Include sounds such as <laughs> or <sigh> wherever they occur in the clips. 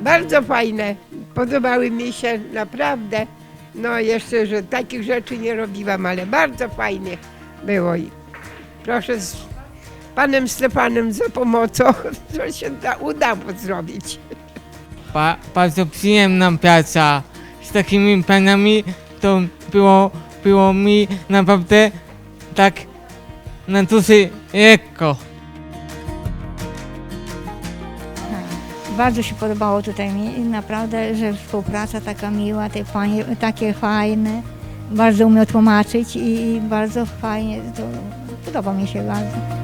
Bardzo fajne. Podobały mi się naprawdę. No jeszcze, że takich rzeczy nie robiłam, ale bardzo fajnie było. I proszę z panem Stefanem za pomocą, <laughs> co się da, udało zrobić. Ba, bardzo przyjemna praca. Z takimi panami to było, było mi naprawdę tak na duszy lekko. Bardzo się podobało tutaj mi i naprawdę, że współpraca taka miła, te panie takie fajne, bardzo umiał tłumaczyć i, i bardzo fajnie, to podoba mi się bardzo.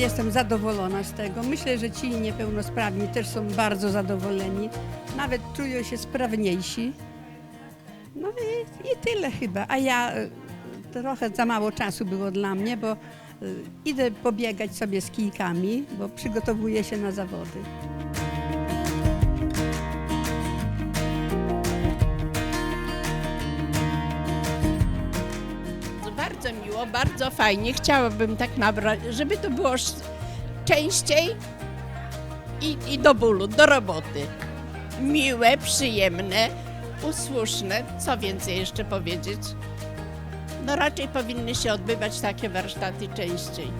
Jestem zadowolona z tego. Myślę, że ci niepełnosprawni też są bardzo zadowoleni. Nawet czują się sprawniejsi. No i, i tyle chyba. A ja e, trochę za mało czasu było dla mnie, bo e, idę pobiegać sobie z kijkami, bo przygotowuję się na zawody. Bardzo miło, bardzo fajnie. Chciałabym tak nabrać, żeby to było częściej i, i do bólu, do roboty. Miłe, przyjemne, usłuszne. Co więcej jeszcze powiedzieć? No raczej powinny się odbywać takie warsztaty częściej.